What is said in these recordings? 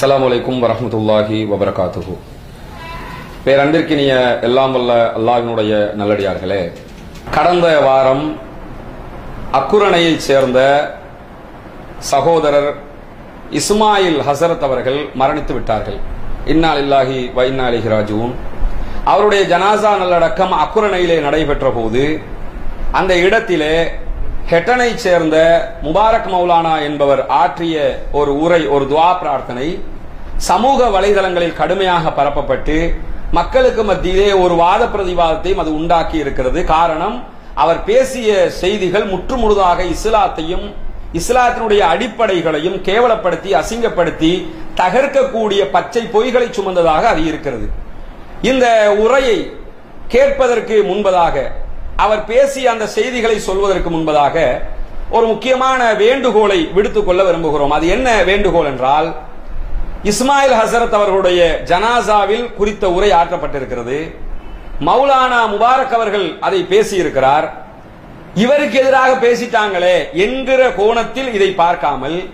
அஸ்லாம் வலைக்கும் வரமத்துல்லாஹி வபரகாத்துஹு. பேரன்பிற்கினிய எல்லாம் வல்ல அல்லாஹினுடைய நல்லடியார்களே கடந்த வாரம் அக்குரணையைச் சேர்ந்த சகோதரர் இஸ்மாயில் ஹசரத் அவர்கள் மரணித்து விட்டார்கள். இன்னா இல்லாஹி வ இன்னா அவருடைய ஜனாசா நல்லடக்கம் அக்குரணையிலே நடைபெற்ற போது அந்த இடத்திலே ஹெட்டனைச் சேர்ந்த முபாரக் மௌலானா என்பவர் ஆற்றிய ஒரு உரை ஒரு துவா பிரார்த்தனை சமூக வலைதளங்களில் கடுமையாக பரப்பப்பட்டு மக்களுக்கு மத்தியிலே ஒரு வாத பிரதிவாதத்தையும் அது உண்டாக்கி இருக்கிறது. காரணம் அவர் பேசிய செய்திகள் முற்றுமுழுதாக இஸ்லாத்தையும் இஸ்லாத்தினுடைய அடிப்படைகளையும் கேவலப்படுத்தி அசிங்கப்படுத்தி தகர்க்கக்கூடிய பச்சை பொய்களை சுமந்ததாக அது இருக்கிறது. இந்த உரையை கேட்பதற்கு முன்பதாக அவர் பேசிய அந்த செய்திகளை சொல்வதற்கு முன்பதாக ஒரு முக்கியமான வேண்டுகோளை விடுத்துக் கொள்ள விரும்புகிறோம். அது என்ன வேண்டுகோள் என்றால் இஸ்மாயில் ஹசரத் அவர்களுடைய ஜனாசாவில் குறித்த உரை ஆற்றப்பட்டிருக்கிறது. மௌலானா முபாரக் அவர்கள் அதை பேசியிருக்கிறார். இவருக்கு எதிராக பேசிட்டாங்களே என்கிற கோணத்தில் இதை பார்க்காமல்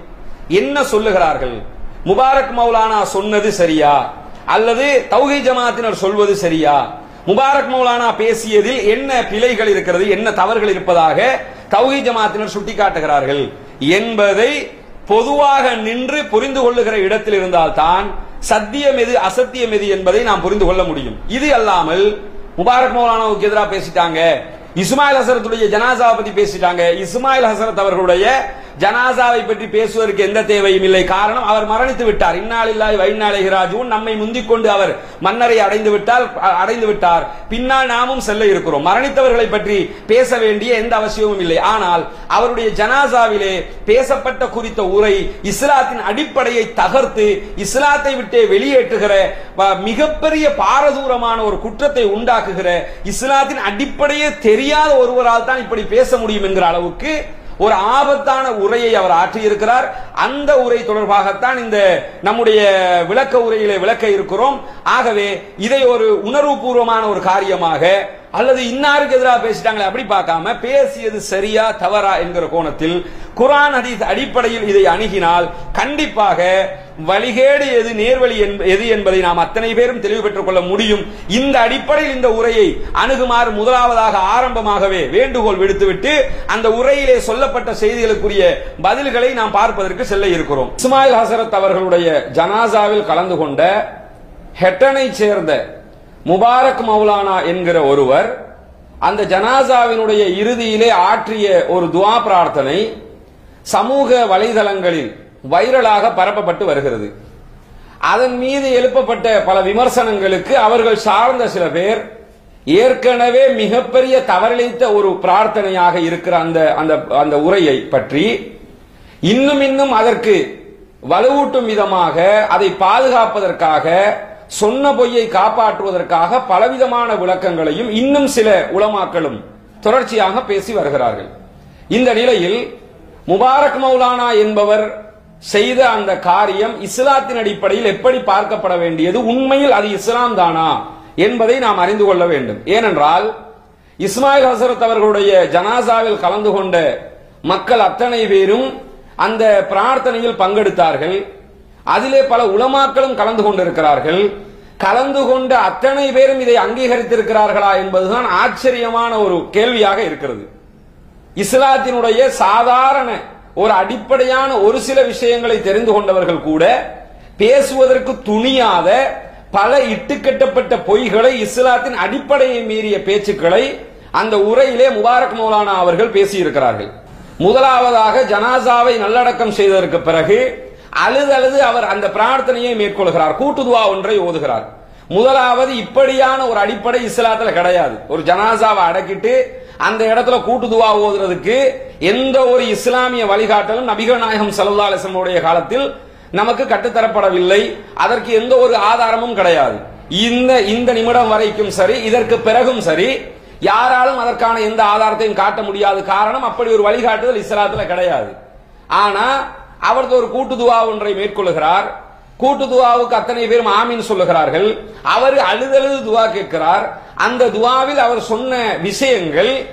என்ன சொல்லுகிறார்கள்? முபாரக் மௌலானா சொன்னது சரியா? அல்லது தௌஹி ஜமாத்தினர் சொல்வது சரியா? முபாரக் மௌலானா பேசியதில் என்ன பிழைகள் இருக்கிறது? என்ன தவறுகள் இருப்பதாக தௌஹி ஜமாத்தினர் சுட்டிக்காட்டுகிறார்கள். என்பதை பொதுவாக நின்று புரிந்து கொள்ளுகிற இடத்தில் இருந்தால்தான் சத்தியம் எது அசத்தியம் எது என்பதை நாம் புரிந்து கொள்ள முடியும். இது அல்லாமல் முபாரக் மௌலானாவுக்கு எதிராக பேசிட்டாங்க இஸ்மாயில் ஹசரத்துடைய ஜனாசாவை பத்தி பேசிட்டாங்க. இஸ்மாயில் ஹசரத் அவர்களுடைய ஜனாசாவை பற்றி பேசுவதற்கு எந்த தேவையும் இல்லை. காரணம் அவர் மரணித்து விட்டார். இந்நாளில்லாய் வைநாளைகிராஜுவும் நம்மை முந்திக் கொண்டு அவர் மன்னரை அடைந்து விட்டால் அடைந்து விட்டார். பின்னால் நாமும் செல்ல இருக்கிறோம். மரணித்தவர்களை பற்றி பேச வேண்டிய எந்த அவசியமும் இல்லை. ஆனால் அவருடைய ஜனாசாவிலே பேசப்பட்ட குறித்த உரை இஸ்லாத்தின் அடிப்படையை தகர்த்து இஸ்லாத்தை விட்டே வெளியேற்றுகிற மிகப்பெரிய பாரதூரமான ஒரு குற்றத்தை உண்டாக்குகிற இஸ்லாத்தின் அடிப்படையே தெரிய தெரியாத ஒருவரால் தான் இப்படி பேச முடியும் என்கிற அளவுக்கு ஒரு ஆபத்தான உரையை அவர் ஆற்றியிருக்கிறார். அந்த உரை தொடர்பாகத்தான் இந்த நம்முடைய விளக்க உரையிலே விளக்க இருக்கிறோம். ஆகவே இதை ஒரு உணர்வுபூர்வமான ஒரு காரியமாக அல்லது இன்னாருக்கு எதிராக பேசிட்டாங்களே அப்படி பார்க்காம பேசியது சரியா தவறா என்கிற கோணத்தில் குரான் ஹதீஸ் அடிப்படையில் இதை அணுகினால் கண்டிப்பாக வழிகேடு எது நேர்வழி எது என்பதை நாம் அத்தனை பேரும் தெளிவு பெற்றுக் கொள்ள முடியும். இந்த அடிப்படையில் இந்த உரையை அணுகுமாறு முதலாவதாக ஆரம்பமாகவே வேண்டுகோள் விடுத்துவிட்டு அந்த உரையிலே சொல்லப்பட்ட செய்திகளுக்குரிய பதில்களை நாம் பார்ப்பதற்கு செல்ல இருக்கிறோம். இஸ்மாயில் ஹசரத் அவர்களுடைய ஜனாசாவில் கலந்து கொண்ட ஹெட்டனை சேர்ந்த முபாரக் மௌலானா என்கிற ஒருவர் அந்த ஜனாசாவினுடைய இறுதியிலே ஆற்றிய ஒரு துவா பிரார்த்தனை சமூக வலைதளங்களில் வைரலாக பரப்பப்பட்டு வருகிறது. அதன் மீது எழுப்பப்பட்ட பல விமர்சனங்களுக்கு அவர்கள் சார்ந்த சில பேர் ஏற்கனவே மிகப்பெரிய தவறளித்த ஒரு பிரார்த்தனையாக இருக்கிற அந்த அந்த அந்த உரையை பற்றி இன்னும் இன்னும் அதற்கு வலுவூட்டும் விதமாக அதை பாதுகாப்பதற்காக சொன்ன பொய்யை காப்பாற்றுவதற்காக பலவிதமான விளக்கங்களையும் இன்னும் சில உளமாக்களும் தொடர்ச்சியாக பேசி வருகிறார்கள். இந்த நிலையில் முபாரக் மௌலானா என்பவர் செய்த அந்த காரியம் இஸ்லாத்தின் அடிப்படையில் எப்படி பார்க்கப்பட வேண்டியது உண்மையில் அது இஸ்லாம் தானா என்பதை நாம் அறிந்து கொள்ள வேண்டும். ஏனென்றால் இஸ்மாயில் ஹசரத் அவர்களுடைய ஜனாசாவில் கலந்து கொண்ட மக்கள் அத்தனை பேரும் அந்த பிரார்த்தனையில் பங்கெடுத்தார்கள். அதிலே பல உளமாக்களும் கலந்து கொண்டிருக்கிறார்கள். கலந்து கொண்ட அத்தனை பேரும் இதை அங்கீகரித்திருக்கிறார்களா என்பதுதான் ஆச்சரியமான ஒரு கேள்வியாக இருக்கிறது. இஸ்லாத்தினுடைய சாதாரண ஒரு அடிப்படையான ஒரு சில விஷயங்களை தெரிந்து கொண்டவர்கள் கூட பேசுவதற்கு துணியாத பல இட்டுக்கட்டப்பட்ட பொய்களை இஸ்லாத்தின் அடிப்படையை மீறிய பேச்சுக்களை அந்த உரையிலே முபாரக் மௌலானா அவர்கள் பேசியிருக்கிறார்கள். முதலாவதாக ஜனாசாவை நல்லடக்கம் செய்ததற்கு பிறகு அழுது அழுது அவர் அந்த பிரார்த்தனையை மேற்கொள்கிறார். கூட்டுதுவா ஒன்றை ஓதுகிறார். முதலாவது இப்படியான ஒரு அடிப்படை இஸ்லாத்துல கிடையாது. ஒரு ஜனாசாவை அடக்கிட்டு அந்த இடத்துல கூட்டுதுவா ஓதுறதுக்கு எந்த ஒரு இஸ்லாமிய வழிகாட்டலும் நபிகள் நாயகம் சல்லா அலிசமுடைய காலத்தில் நமக்கு கட்டுத்தரப்படவில்லை. அதற்கு எந்த ஒரு ஆதாரமும் கிடையாது. இந்த இந்த நிமிடம் வரைக்கும் சரி இதற்கு பிறகும் சரி யாராலும் அதற்கான எந்த ஆதாரத்தையும் காட்ட முடியாது காரணம் அப்படி ஒரு வழிகாட்டுதல் இஸ்லாத்துல கிடையாது. ஆனா அவரது ஒரு கூட்டுதுவா ஒன்றை மேற்கொள்கிறார் கூட்டுதுவாவுக்கு அத்தனை பேரும் ஆமீன் சொல்லுகிறார்கள். அவர் அழுதழுது துவா கேட்கிறார். அந்த துவாவில் அவர் சொன்ன விஷயங்கள்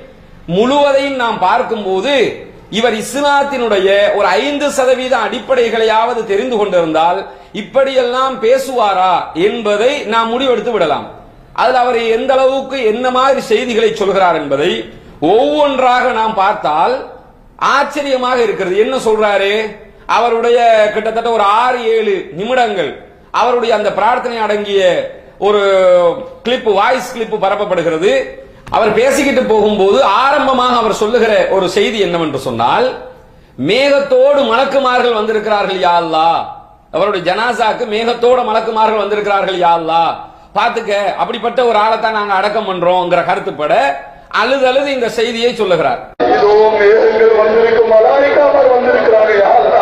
முழுவதையும் நாம் பார்க்கும்போது இவர் இஸ்லாத்தினுடைய ஒரு ஐந்து சதவீத அடிப்படைகளையாவது தெரிந்து கொண்டிருந்தால் இப்படியெல்லாம் பேசுவாரா என்பதை நாம் முடிவெடுத்து விடலாம். அதில் அவர் எந்த அளவுக்கு என்ன மாதிரி செய்திகளை சொல்கிறார் என்பதை ஒவ்வொன்றாக நாம் பார்த்தால் ஆச்சரியமாக இருக்கிறது. என்ன சொல்றாரு? அவருடைய கிட்டத்தட்ட ஒரு ஆறு ஏழு நிமிடங்கள் அவருடைய அந்த பிரார்த்தனை அடங்கிய ஒரு கிளிப் வாய்ஸ் கிளிப் பரப்பப்படுகிறது. அவர் பேசிக்கிட்டு போகும்போது ஆரம்பமாக அவர் சொல்லுகிற ஒரு செய்தி என்னவென்று சொன்னால் மேகத்தோடு மலக்குமார்கள் வந்திருக்கிறார்கள் யாழ்லா அவருடைய ஜனாசாக்கு மேகத்தோட மலக்குமார்கள் வந்திருக்கிறார்கள் யாழ்லா பாத்துக்க அப்படிப்பட்ட ஒரு ஆளைத்தான் நாங்க அடக்கம் பண்றோம்ங்கிற கருத்துப்பட அழுது அழுது இந்த செய்தியை சொல்லுகிறார். இதோ மேகங்கள் வந்திருக்கும் மலாய்க்காமல் யாரா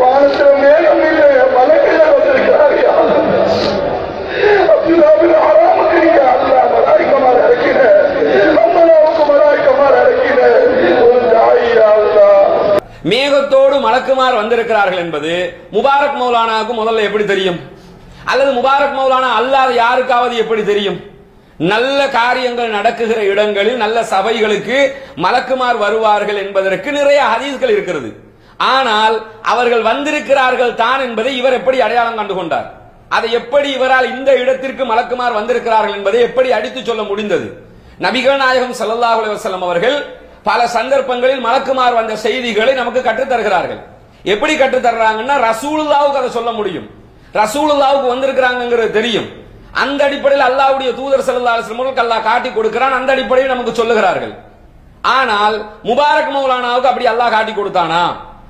வானத்துல மேகம் இல்லை மலைகள் வந்திருக்கிறாங்க யாரா அப்துல்லாபின் ஹராமுக்கு நீங்க அல்லா மலாய்க்கமார் இறக்கின அம்மனாவுக்கு மலாய்க்கமார் இறக்கின ஒரு தாயா அல்லா மேகத்தோடு மலக்குமார் வந்திருக்கிறார்கள் என்பது முபாரக் மௌலானாவுக்கு முதல்ல எப்படி தெரியும்? அல்லது முபாரக் மௌலானா அல்லாத யாருக்காவது எப்படி தெரியும்? நல்ல காரியங்கள் நடக்குகிற இடங்களில் நல்ல சபைகளுக்கு மலக்குமார் வருவார்கள் என்பதற்கு நிறைய ஹதீஸ்கள் இருக்கிறது. ஆனால் அவர்கள் வந்திருக்கிறார்கள் தான் என்பதை இவர் எப்படி அடையாளம் கண்டு கொண்டார்? அதை எப்படி இவரால் இந்த இடத்திற்கு மலக்குமார் வந்திருக்கிறார்கள் என்பதை எப்படி அடித்து சொல்ல முடிந்தது? நபிகள் நாயகம் சல்லாஹ் அலுவலம் அவர்கள் பல சந்தர்ப்பங்களில் மலக்குமார் வந்த செய்திகளை நமக்கு கற்றுத் தருகிறார்கள் எப்படி கற்றுத் தர்றாங்கன்னா ரசூலுல்லாவுக்கு அதை சொல்ல முடியும். ரசூலுல்லாவுக்கு வந்திருக்கிறாங்கிறது தெரியும். அந்த அடிப்படையில் அல்லாஹ்வுடைய தூதர் ஸல்லல்லாஹு அலைஹி அல்லா அல்லாஹ் காட்டி கொடுக்கிறான். அந்த அடிப்படையில் நமக்கு சொல்லுகிறார்கள். ஆனால் முபாரக் மௌலானாவுக்கு அப்படி அல்லாஹ் காட்டி கொடுத்தானா?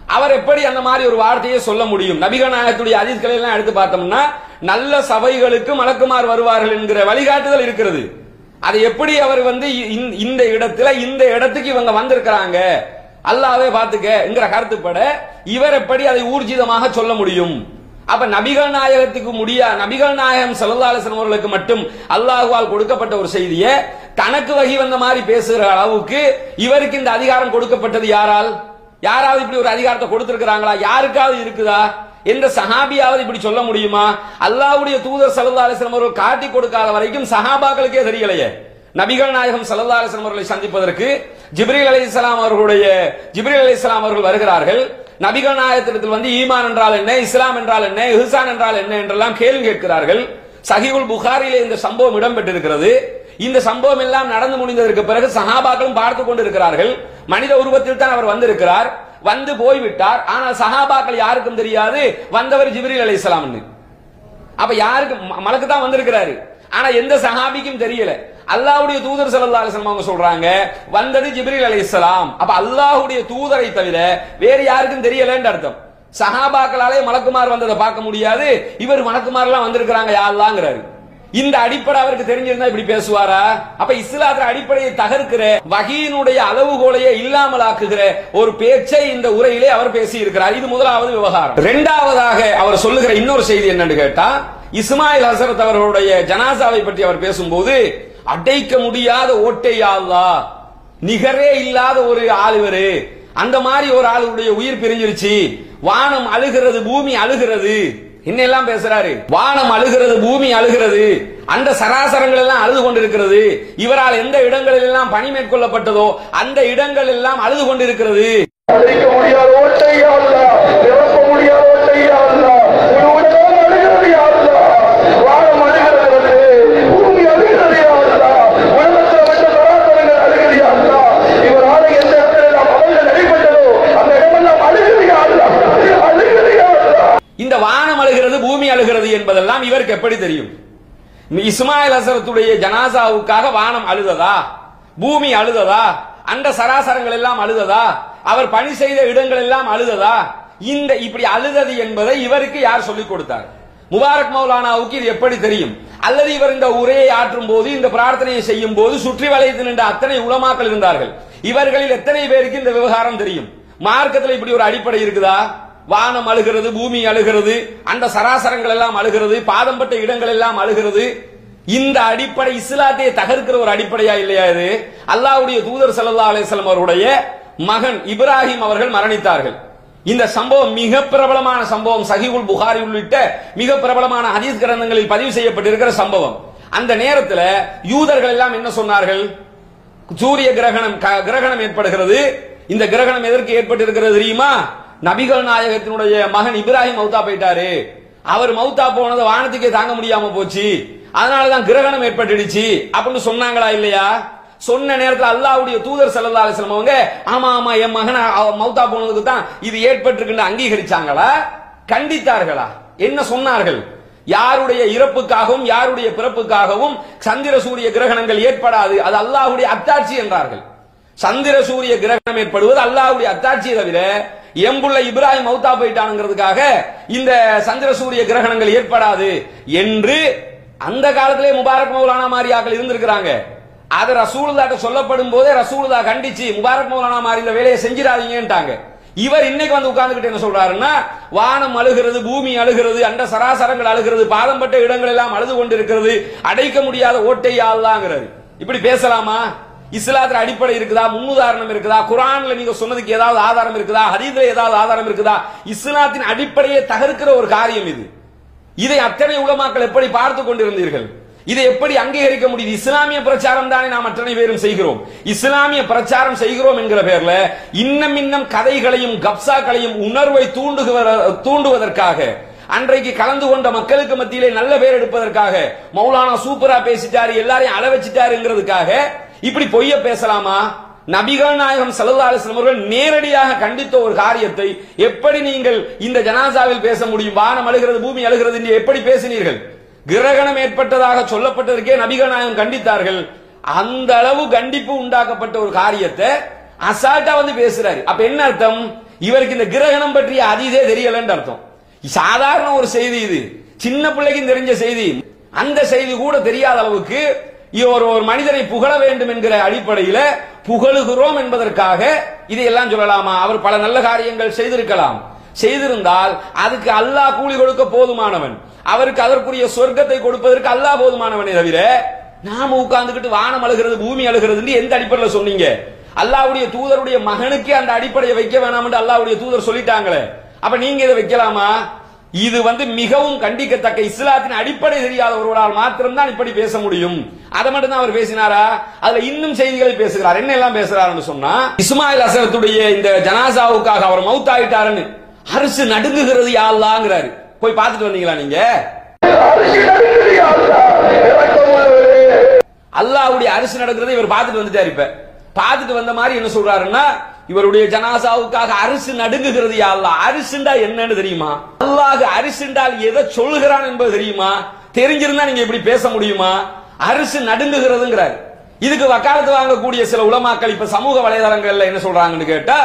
அவர் எப்படி அந்த மாதிரி ஒரு வார்த்தையை சொல்ல முடியும்? நபிகநாயகத்துடைய அதிர்களை எல்லாம் எடுத்து பார்த்தோம்னா நல்ல சபைகளுக்கு மலக்குமார் வருவார்கள் என்கிற வழிகாட்டுதல் இருக்கிறது. அதை எப்படி அவர் வந்து இந்த- இந்த இடத்துல இந்த இடத்துக்கு இவங்க வந்திருக்கிறாங்க? அல்லாவே பாத்துக்கங்கிற கருத்துப்பட இவர் எப்படி அதை ஊர்ஜிதமாக சொல்ல முடியும்? அப்ப நபிகள் நாயகத்துக்கு முடியா நபிகள் நாயகம் ஸல்லல்லாஹு அவர்களுக்கு மட்டும் அல்லாஹுவால் கொடுக்கப்பட்ட ஒரு செய்தியை தனக்கு வகி வந்த மாதிரி பேசுகிற அளவுக்கு இவருக்கு இந்த அதிகாரம் கொடுக்கப்பட்டது யாரால்? யாராவது இப்படி ஒரு அதிகாரத்தை கொடுத்திருக்கிறாங்களா? யாருக்காவது இருக்குதா? எந்த சஹாபியாவது இப்படி சொல்ல முடியுமா? அல்லாவுடைய தூதர் ஸல்லல்லாஹு அவர்கள் காட்டி கொடுக்காத வரைக்கும் சஹாபாக்களுக்கே தெரியலையே. நபிகள் நாயகம் ஸல்லல்லாஹு அவர்களை சந்திப்பதற்கு ஜிப்ரீல் அலைஹிஸ்ஸலாம் அவர்களுடைய ஜிப்ரீல் அலைஹிஸ்ஸலாம் அவர்கள் வருகிறார்கள். நபிகள் நாயகத்திடத்தில் வந்து ஈமான் என்றால் என்ன இஸ்லாம் என்றால் என்ன இஹ்சான் என்றால் என்ன என்றெல்லாம் கேள்வி கேட்கிறார்கள். சஹீஹுல் புகாரிலே இந்த சம்பவம் இடம்பெற்றிருக்கிறது. இந்த சம்பவம் எல்லாம் நடந்து முடிந்ததற்கு பிறகு சஹாபாக்களும் பார்த்து கொண்டிருக்கிறார்கள். மனித உருவத்தில் தான் அவர் வந்திருக்கிறார். வந்து போய்விட்டார். ஆனால் சஹாபாக்கள் யாருக்கும் தெரியாது. வந்தவர் ஜிப்ரீல் அலைஹிஸ்ஸலாம் அப்ப யாருக்கு ம- மலக்கு தான் வந்திருக்கிறாரு. ஆனா எந்த சஹாபிக்கும் தெரியல. அல்லாஹுடைய தூதர் ஸல்லல்லாஹு அலிஸ்லாம் அவங்க சொல்றாங்க வந்தது ஜிப்ரீல் அலைஹிஸ்ஸலாம் அப்ப அல்லாஹுடைய தூதரை தவிர வேறு யாருக்கும் தெரியலன்னு அர்த்தம். சஹாபாக்களாலே மலக்குமார் வந்ததை பார்க்க முடியாது. இவர் மலக்குமார்லாம் வந்திருக்கிறாங்க யாருலாங்கிறாரு இந்த அடிப்படை அவருக்கு தெரிஞ்சிருந்தா இப்படி பேசுவாரா? அப்ப இஸ்லாத்திர அடிப்படையை தகர்க்கிற வகையினுடைய அளவுகோலையே இல்லாமல் ஆக்குகிற ஒரு பேச்சை இந்த உரையிலே அவர் பேசி இருக்கிறார் இது முதலாவது விவகாரம். இரண்டாவதாக அவர் சொல்லுகிற இன்னொரு செய்தி என்னன்னு கேட்டா இஸ்மாயில் ஹசரத் அவர்களுடைய ஜனாசாவை பற்றி அவர் பேசும்போது அடைக்க முடியாத ஓட்டை அல்லாஹ் நிகரே இல்லாத ஒரு ஆளுவர் அந்த மாதிரி ஒரு ஆளுடைய உயிர் பிரிஞ்சிருச்சு. வானம் அழுகிறது பூமி அழுகிறது. என்னெல்லாம் பேசுறாரு. வானம் அழுகிறது பூமி அழுகிறது. அந்த சராசரங்கள் எல்லாம் அழுது கொண்டிருக்கிறது. இவரால் எந்த இடங்களில் எல்லாம் பணி மேற்கொள்ளப்பட்டதோ அந்த இடங்கள் எல்லாம் அழுது கொண்டிருக்கிறது. முடியாத ஓட்டையா அல்லா நிரப்ப முடியாத ஓட்டையா அல்லா ஒரு உலகம் அழுகிறது யா அல்லா வானம் அழுகிறது பூமி அழுகிறது யா அல்லா உலகத்தில் மற்ற சராசரங்கள் அழுகிறது யா அல்லா இவரால எந்த இடத்துல எல்லாம் அமல்கள் நடைபெற்றதோ அந்த இடமெல்லாம் அழுகிறது யா அல்லா அழுகிறது யா அல்லா இந்த வானம் அழுகிறது பூமி அழுகிறது என்பதெல்லாம் இவருக்கு எப்படி தெரியும்? இஸ்மாயில் அசரத்துடைய ஜனாசாவுக்காக வானம் அழுததா? பூமி அழுததா? அந்த சராசரங்கள் எல்லாம் அழுததா? அவர் பணி செய்த இடங்கள் எல்லாம் அழுததா? இந்த இப்படி அழுதது என்பதை இவருக்கு யார் சொல்லிக் கொடுத்தார்? முபாரக் மௌலானாவுக்கு இது எப்படி தெரியும்? அல்லது இவர் இந்த உரையை ஆற்றும் போது இந்த பிரார்த்தனையை செய்யும் போது சுற்றி வளைத்து நின்ற அத்தனை உளமாக்கள் இருந்தார்கள். இவர்களில் எத்தனை பேருக்கு இந்த விவகாரம் தெரியும்? மார்க்கத்தில் இப்படி ஒரு அடிப்படை இருக்குதா? வானம் அழுகிறது பூமி அழுகிறது அந்த சராசரங்கள் எல்லாம் அழுகிறது பாதம்பட்ட இடங்கள் எல்லாம் அழுகிறது. இந்த அடிப்படை இஸ்லாத்தை தகர்க்கிற ஒரு அடிப்படையா இல்லையா இது? அல்லாஹ்வுடைய தூதர் ஸல்லல்லாஹு அலைஹி வஸல்லம் அவருடைய மகன் இப்ராஹிம் அவர்கள் மரணித்தார்கள். இந்த சம்பவம் மிக பிரபலமான சம்பவம். சஹீஹுல் புகாரி உள்ளிட்ட மிக பிரபலமான ஹதீஸ் கிரந்தங்களில் பதிவு செய்யப்பட்டிருக்கிற சம்பவம். அந்த நேரத்தில் யூதர்கள் எல்லாம் என்ன சொன்னார்கள்? சூரிய கிரகணம் க- கிரகணம் ஏற்படுகிறது. இந்த கிரகணம் எதற்கு ஏற்பட்டிருக்கிறது தெரியுமா? நபிகள் நாயகத்தினுடைய மகன் இப்ராஹிம் மௌத்தா போயிட்டாரு. அவர் மௌத்தா போனது வானத்துக்கே தாங்க முடியாம போச்சு. அதனாலதான் கிரகணம் ஏற்பட்டுடுச்சு. அப்படின்னு சொன்னாங்களா இல்லையா? சொன்ன நேரத்துல அல்லாவுடைய தூதர் ஸல்லல்லாஹு அலைஹி அவங்க ஆமா ஆமா என் மகன் அவ- மௌத்தா போனதுக்கு தான் இது ஏற்பட்டிருக்குன்னு அங்கீகரிச்சாங்களா? கண்டித்தார்களா? என்ன சொன்னார்கள்? யாருடைய இறப்புக்காகவும் யாருடைய பிறப்புக்காகவும் சந்திர சூரிய கிரகணங்கள் ஏற்படாது. அது அல்லாஹுடைய அத்தாட்சி என்றார்கள். சந்திர சூரிய கிரகணம் ஏற்படுவது அல்லாஹுடைய அத்தாட்சியை தவிர எம்புள்ள இப்ராஹிம் மௌத்தா போயிட்டானுங்கிறதுக்காக இந்த சந்திர சூரிய கிரகணங்கள் ஏற்படாது என்று அந்த காலத்திலே முபாரக் மௌலானா மாரியாக்கள் இருந்திருக்கிறாங்க. அது ரசூலுதாட்ட சொல்லப்படும் போதே ரசூலுதா கண்டிச்சு முபாரக் மௌலானா மாரியில வேலையை செஞ்சிடாதீங்கன்ட்டாங்க. இவர் இன்னைக்கு வந்து உட்கார்ந்துகிட்டு என்ன சொல்றாருன்னா வானம் அழுகிறது பூமி அழுகிறது அண்ட சராசரங்கள் அழுகிறது பாதம்பட்ட இடங்கள் எல்லாம் அழுது கொண்டிருக்கிறது அடைக்க முடியாத ஓட்டை ஆள்லாங்கிறாரு இப்படி பேசலாமா? இஸ்லாத்துல அடிப்படை இருக்குதா? முன்னுதாரணம் இருக்குதா? குரான்ல நீங்க சொன்னதுக்கு ஏதாவது ஆதாரம் இருக்குதா? ஹரீதுல ஏதாவது ஆதாரம் இருக்குதா? இஸ்லாத்தின் அடிப்படையை தகர்க்கிற ஒரு காரியம் இது. இதை அத்தனை உலமாக்கள் எப்படி பார்த்து கொண்டிருந்தீர்கள்? இதை எப்படி அங்கீகரிக்க முடியுது? இஸ்லாமிய பிரச்சாரம் தானே நாம் அத்தனை பேரும் செய்கிறோம். இஸ்லாமிய பிரச்சாரம் செய்கிறோம் என்கிற பேர்ல இன்னும் இன்னும் கதைகளையும் கப்சாக்களையும் உணர்வை தூண்டுகுவ- தூண்டுவதற்காக அன்றைக்கு கலந்து கொண்ட மக்களுக்கு மத்தியிலே நல்ல பேர் எடுப்பதற்காக மௌலானா சூப்பரா பேசிட்டாரு எல்லாரையும் அளவச்சிட்டாருங்கிறதுக்காக இப்படி பொய்ய பேசலாமா? நபிகள் நாயகம் சல்லா அலைஹி அவர்கள் நேரடியாக கண்டித்த ஒரு காரியத்தை எப்படி நீங்கள் இந்த ஜனாசாவில் பேச முடியும்? வானம் அழுகிறது பூமி அழுகிறது என்று எப்படி பேசினீர்கள்? கிரகணம் ஏற்பட்டதாக சொல்லப்பட்டதற்கே நபிகள் நாயகம் கண்டித்தார்கள். அந்த அளவு கண்டிப்பு உண்டாக்கப்பட்ட ஒரு காரியத்தை அசால்ட்டா வந்து பேசுறாரு. அப்ப என்ன அர்த்தம்? இவருக்கு இந்த கிரகணம் பற்றிய அதீதே தெரியலன்னு அர்த்தம். சாதாரண ஒரு செய்தி இது. சின்ன பிள்ளைக்கும் தெரிஞ்ச செய்தி. அந்த செய்தி கூட தெரியாத அளவுக்கு ஒரு ஒரு மனிதனை புகழ வேண்டும் என்கிற அடிப்படையில புகழுகிறோம் என்பதற்காக இதையெல்லாம் சொல்லலாமா? அவர் பல நல்ல காரியங்கள் செய்திருக்கலாம். செய்திருந்தால் அதுக்கு அல்லாஹ் கூலி கொடுக்க போதுமானவன். அவருக்கு அதற்குரிய சொர்க்கத்தை கொடுப்பதற்கு அல்லாஹ் போதுமானவனே தவிர நாம உட்கார்ந்துக்கிட்டு வானம் அழுகிறது பூமி அழுகிறது எந்த அடிப்படையில் சொன்னீங்க? அல்லாஹ்வுடைய தூதருடைய மகனுக்கு அந்த அடிப்படையை வைக்க வேணாம் என்று அல்லாவுடைய தூதர் சொல்லிட்டாங்களே. அப்ப நீங்க இதை வைக்கலாமா? இது வந்து மிகவும் கண்டிக்கத்தக்க இஸ்லாத்தின் அடிப்படை தெரியாத ஒருவரால் மாத்திரம்தான் இப்படி பேச முடியும். அதை மட்டும் தான் அவர் பேசினாரா? அதுல இன்னும் செய்திகளை பேசுகிறார். என்ன எல்லாம் பேசுறாருன்னு சொன்னா இஸ்மாயில் அசரத்துடைய இந்த ஜனாசாவுக்காக அவர் மௌத்தாயிட்டாருன்னு. அரசு நடுங்குகிறது யாழ்லாங்கிறாரு போய் பார்த்துட்டு வந்தீங்களா நீங்க? அரிசி நடுங்குது யா அல்லாஹ். இரக்கமுள்ளவரே. அல்லாஹ்வுடைய அரிசி நடக்கிறதை இவர் பார்த்துட்டு வந்துட்டார் இப்ப. பார்த்துட்டு வந்த மாதிரி என்ன சொல்றாருன்னா இவருடைய ஜனாசாவுக்காக அரிசி நடுங்குகிறது யா அரிசுண்டா என்னன்னு தெரியுமா? அல்லாஹ் அரிசுண்டால் எதை சொல்லுகிறான் என்பது தெரியுமா? தெரிஞ்சிருந்தா நீங்க இப்படி பேச முடியுமா? அரிசி நடுங்குகிறதுங்கிறார். இதுக்கு வக்காலத்து வாங்கக்கூடிய சில உலமாக்கள் இப்ப சமூக வலைதளங்கள்ல என்ன சொல்றாங்கன்னு கேட்டா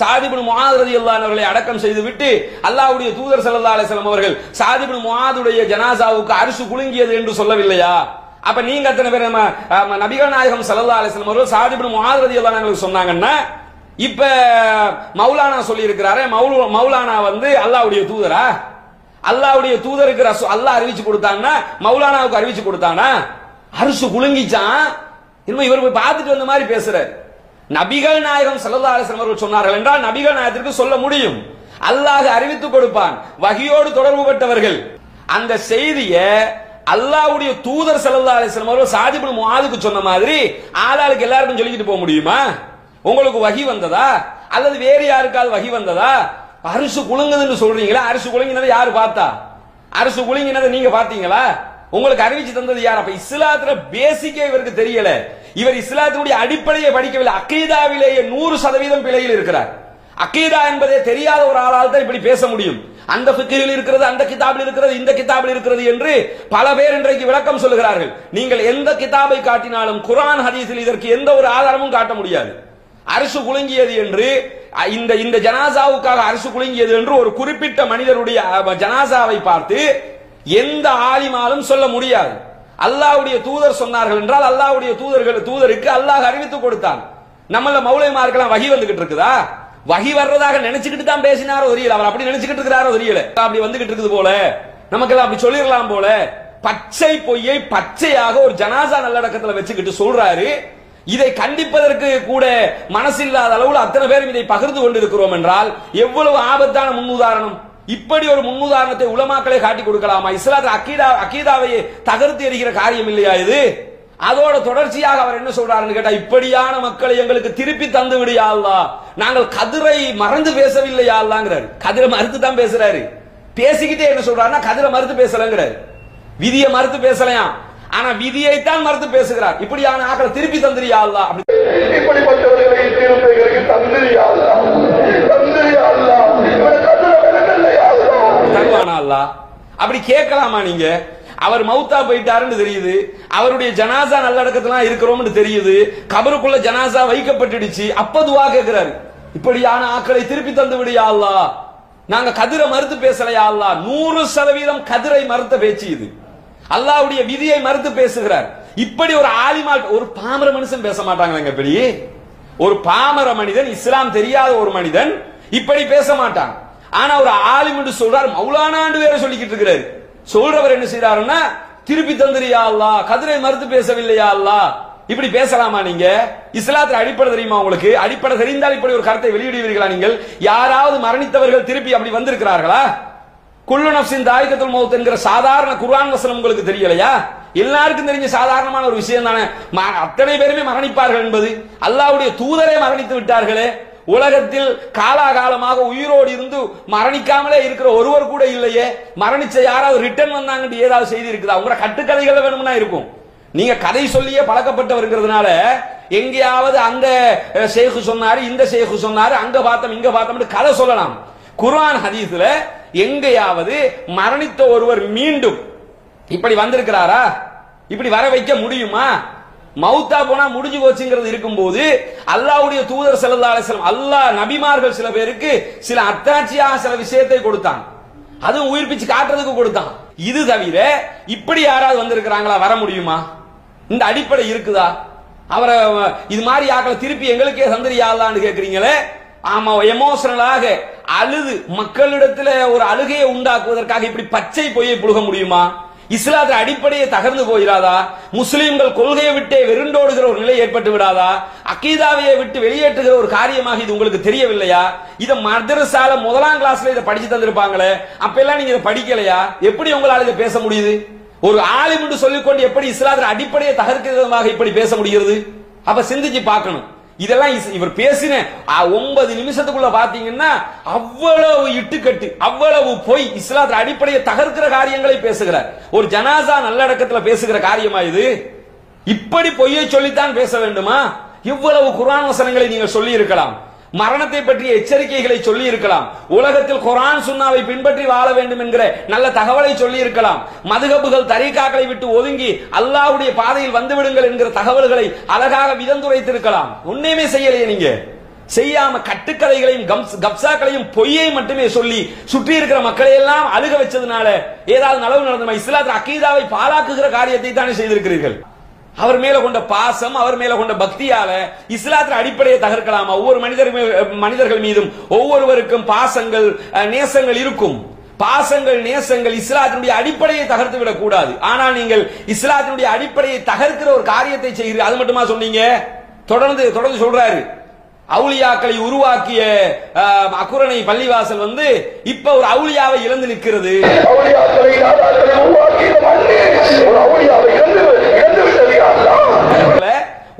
சாதிபின் முஆத் அல்லானவர்களை அடக்கம் செய்து விட்டு அல்லாவுடைய தூதர் ஸல்லல்லாஹு அலைஹி அவர்கள் சாதிபின் முகாதுடைய ஜனாசாவுக்கு அரிசி குலுங்கியது என்று சொல்லவில்லையா? அப்ப நீங்க அத்தனை பேர் நம்ம நபிகள் நாயகம் ஸல்லல்லாஹு அலைஹி அவர்கள் சாதிபின் முஆத் ரலியல்லாஹு சொன்னாங்கன்னா இப்ப மௌலானா சொல்லி இருக்கிறாரு மௌலானா வந்து அல்லாவுடைய தூதரா? அல்லாவுடைய தூதருக்கு ரசு அல்லாஹ் அறிவிச்சு கொடுத்தான்னா மௌலானாவுக்கு அறிவிச்சு கொடுத்தானா? அரசு குலுங்கிச்சான். இனிமே இவர் போய் பார்த்துட்டு வந்த மாதிரி பேசுறாரு. நபிகள் நாயகம் ஸல்லல்லாஹு அவர்கள் சொன்னார்கள் என்றால் நபிகள் நாயகத்திற்கு சொல்ல முடியும். அல்லாஹ் அறிவித்து கொடுப்பான். வகியோடு தொடர்பு பட்டவர்கள் அந்த செய்தியை அல்லாவுடைய தூதர் ஸல்லல்லாஹு அலைஹி அவர்கள் சாதிபுல் முவாதுக்கு சொன்ன மாதிரி ஆளாளுக்கு எல்லாருக்கும் சொல்லிக்கிட்டு போக முடியுமா? உங்களுக்கு வகி வந்ததா? அல்லது வேறு யாருக்காவது வகி வந்ததா? அரிசு குலுங்குதுன்னு சொல்றீங்களா? அரிசு குலுங்கினதை யாரு பார்த்தா? அரசு குலுங்கினதை நீங்க பாத்தீங்களா உங்களுக்கு அறிவிச்சு தந்தது யார்? அப்ப இஸ்லாத்துல பேசிக்கே இவருக்கு தெரியல. இவர் இஸ்லாத்தினுடைய அடிப்படையை படிக்கவில்லை. அக்கீதாவிலேயே நூறு சதவீதம் பிழையில் இருக்கிறார். அக்கீதா என்பதே தெரியாத ஒரு ஆளால் தான் இப்படி பேச முடியும். அந்த ஃபிக்கில் இருக்கிறது அந்த கிதாபில் இருக்கிறது இந்த கிதாபில் இருக்கிறது என்று பல பேர் இன்றைக்கு விளக்கம் சொல்லுகிறார்கள். நீங்கள் எந்த கிதாபை காட்டினாலும் குரான் ஹதீஸில் இதற்கு எந்த ஒரு ஆதாரமும் காட்ட முடியாது. அரசு குலுங்கியது என்று இந்த இந்த ஜனாசாவுக்காக அரசு குலுங்கியது என்று ஒரு குறிப்பிட்ட மனிதருடைய ஜனாசாவை பார்த்து எந்த ஆலிமாலும் சொல்ல முடியாது. அல்லாவுடைய தூதர் சொன்னார்கள் என்றால் அல்லாவுடைய தூதர்கள் தூதருக்கு அல்லாஹ் அறிவித்து கொடுத்தான். நம்மள மௌலைமார்க்கெல்லாம் வகி வந்துகிட்டு இருக்குதா? வகி வர்றதாக நினைச்சுக்கிட்டு தான் பேசினாரோ தெரியல. அவர் அப்படி நினைச்சுக்கிட்டு இருக்கிறாரோ தெரியல. அப்படி வந்துகிட்டு இருக்குது போல. நமக்கெல்லாம் அப்படி சொல்லிடலாம் போல. பச்சை பொய்யை பச்சையாக ஒரு ஜனாசா நல்லடக்கத்துல வச்சுக்கிட்டு சொல்றாரு. இதை கண்டிப்பதற்கு கூட மனசில்லாத அளவில் அத்தனை பேரும் இதை பகிர்ந்து கொண்டிருக்கிறோம் என்றால் எவ்வளவு ஆபத்தான முன்னுதாரணம். இப்படி ஒரு முன்னுதாரணத்தை உலமாக்களை காட்டி கொடுக்கலாமா? இஸ்லாத்தில் அக்கீதா அக்கீதாவை தகர்த்து எறிகிற காரியம் இல்லையா இது? அதோட தொடர்ச்சியாக அவர் என்ன சொல்றாருன்னு கேட்டா இப்படியான மக்களை எங்களுக்கு திருப்பி தந்து விடியா நாங்கள் கதிரை மறந்து பேசவில்லையாள்லாங்கிறாரு கதிரை மறுத்து தான் பேசுறாரு. பேசிக்கிட்டே என்ன சொல்றாருன்னா கதிரை மறுத்து பேசலங்கிறாரு. விதியை மறுத்து பேசலையாம் ஆனா விதியைத்தான் மறுத்து பேசுகிறார். இப்படியான ஆக்களை திருப்பி தந்துரியா அப்படி இப்படிப்பட்டவர்களை தீர்ப்பு எங்களுக்கு தந்திரியா அல்லா தந்திரியா அல்லா அல்லா தருவானா அல்லாஹ்? அப்படி கேட்கலாமா நீங்க? அவர் மௌத்தா போயிட்டாருன்னு தெரியுது. அவருடைய ஜனாசா நல்லடக்கத்துல இருக்கிறோம்னு தெரியுது. கபருக்குள்ள ஜனாசா வைக்கப்பட்டுடுச்சு. அப்ப துவா கேட்கிறாரு. இப்படியான ஆக்களை திருப்பி தந்து விடியா நாங்க கதிரை மறுத்து பேசலையா நூறு சதவீதம் கதிரை மறுத்த பேச்சு இது. அல்லாவுடைய விதியை மறுத்து பேசுகிறார். இப்படி ஒரு ஆலிமா ஒரு பாமர மனுஷன் பேச மாட்டாங்க இப்படி ஒரு பாமர மனிதன் இஸ்லாம் தெரியாத ஒரு மனிதன் இப்படி பேச மாட்டான். ஆனா ஒரு ஆலிம் என்று சொல்றார் மௌலானாண்டு வேற சொல்லிக்கிட்டு இருக்கிறாரு. சொல்றவர் என்ன செய்யறாருன்னா திருப்பி தந்துரியா அல்லாஹ் கதிரை மறுத்து பேசவில்லையா அல்லா இப்படி பேசலாமா நீங்க? இஸ்லாத்துல அடிப்படை தெரியுமா உங்களுக்கு? அடிப்படை தெரிந்தால் இப்படி ஒரு கருத்தை வெளியிடுவீர்களா நீங்கள்? யாராவது மரணித்தவர்கள் திருப்பி அப்படி வந்திருக்கிறார்களா? குல்லு நப்சின் தாய்கத்துல் மௌத் என்கிற சாதாரண குர்ஆன் வசனம் உங்களுக்கு தெரியலையா? எல்லாருக்கும் தெரிஞ்ச சாதாரணமான ஒரு விஷயம் தானே. ம- அத்தனை பேருமே மரணிப்பார்கள் என்பது. அல்லாவுடைய தூதரே மரணித்து விட்டார்களே. உலகத்தில் காலாகாலமாக உயிரோடு இருந்து மரணிக்காமலே இருக்கிற ஒருவர் கூட இல்லையே. மரணிச்ச யாராவது ரிட்டர்ன் வந்தாங்கன்னு ஏதாவது செய்தி இருக்குதா? உங்க கட்டுக்கதைகள் வேணும்னா இருக்கும். நீங்க கதை சொல்லியே பழக்கப்பட்டவர்ங்கிறதுனால எங்கேயாவது அந்த சேகு சொன்னாரு இந்த சேகு சொன்னாரு அங்க பார்த்தோம் இங்க பார்த்தோம்னு கதை சொல்லலாம். குர்ஆன் ஹதீஸ்ல எங்கேயாவது மரணித்த ஒருவர் மீண்டும் இப்படி வந்திருக்கிறாரா? இப்படி வர வைக்க முடியுமா? மௌத்தா போனா முடிஞ்சு போச்சுங்கிறது இருக்கும்போது அல்லாஹ்வுடைய தூதர் ஸல்லல்லாஹு அலைஹி அல்லாஹ் நபிமார்கள் சில பேருக்கு சில அத்தாட்சியாக சில விஷயத்தை கொடுத்தான். அதுவும் உயிர்ப்பிச்சு காட்டுறதுக்கு கொடுத்தான். இது தவிர இப்படி யாராவது வந்திருக்கிறாங்களா? வர முடியுமா? இந்த அடிப்படை இருக்குதா? அவரை இது மாதிரி ஆக்களை திருப்பி எங்களுக்கே சந்தரியாலான்னு கேட்குறீங்களே ஆமா எமோஷனலாக அழுது. மக்களிடத்துல ஒரு அழுகையை உண்டாக்குவதற்காக இப்படி பச்சை பொய்யை புழுக முடியுமா? இஸ்லாத்தின் அடிப்படையை தகர்ந்து போயிடாதா முஸ்லீம்கள் கொள்கையை விட்டே வெருண்டோடுகிற ஒரு நிலை ஏற்பட்டு விடாதா? அக்கீதாவையை விட்டு வெளியேற்றுகிற ஒரு காரியமாக இது உங்களுக்கு தெரியவில்லையா? இதை மதரசால முதலாம் கிளாஸ்ல இதை படிச்சு தந்திருப்பாங்களே. அப்ப எல்லாம் நீங்க இதை படிக்கலையா? எப்படி உங்களால் இதை பேச முடியுது? ஒரு ஆலிம் என்று சொல்லிக்கொண்டு எப்படி இஸ்லாத்தின் அடிப்படையை தகர்க்கிற விதமாக இப்படி பேச முடிகிறது? அப்ப சிந்திச்சு பார்க்கணும். இதெல்லாம் இஸ்- இவர் பேசின ஒன்பது நிமிஷத்துக்குள்ள பாத்தீங்கன்னா அவ்வளவு இட்டுக்கட்டு அவ்வளவு பொய் இஸ்லாத்தின் அடிப்படையை தகர்க்கிற காரியங்களை பேசுகிறார். ஒரு ஜனாசா நல்லடக்கத்துல பேசுகிற காரியமா இது? இப்படி பொய்யை சொல்லித்தான் பேச வேண்டுமா? இவ்வளவு குரான் வசனங்களை நீங்கள் சொல்லி இருக்கலாம் மரணத்தை பற்றிய எச்சரிக்கைகளை சொல்லி இருக்கலாம் உலகத்தில் குரான் சுண்ணாவை பின்பற்றி வாழ வேண்டும் என்கிற நல்ல தகவலை சொல்லி இருக்கலாம் மதுகபுகள் தரீகாக்களை விட்டு ஒதுங்கி அல்லாவுடைய பாதையில் வந்துவிடுங்கள் என்கிற தகவல்களை அழகாக விதந்துரைத்திருக்கலாம். ஒன்னையுமே செய்யலையே நீங்க. செய்யாம கட்டுக்கதைகளையும் கம்ஸ்- கப்சாக்களையும் பொய்யை மட்டுமே சொல்லி சுற்றி இருக்கிற மக்களை எல்லாம் அழுக வச்சதுனால ஏதாவது நலவு நடந்தமா? இஸ்லாத்தின் அக்கீதாவை பாலாக்குகிற காரியத்தை தானே செய்திருக்கிறீர்கள். அவர் மேல கொண்ட பாசம் அவர் மேல கொண்ட பக்தியால இஸ்லாத்தின் அடிப்படையை தகர்க்கலாமா? ஒவ்வொரு மனிதர் மனிதர்கள் மீதும் ஒவ்வொருவருக்கும் பாசங்கள் அஹ், நேசங்கள் இருக்கும். பாசங்கள் நேசங்கள் இஸ்லாத்தினுடைய அடிப்படையை தகர்த்து விடக் கூடாது. ஆனால் நீங்கள் இஸ்லாத்தினுடைய அடிப்படையை தகர்க்கிற ஒரு காரியத்தை செய்கிறீர்கள். அது மட்டுமா சொன்னீங்க? தொடர்ந்து தொடர்ந்து சொல்றாரு. அவுலியாக்களை உருவாக்கிய அஹ், அக்குரணை பள்ளிவாசல் வந்து இப்ப ஒரு அவுளியாவை இழந்து நிற்கிறது.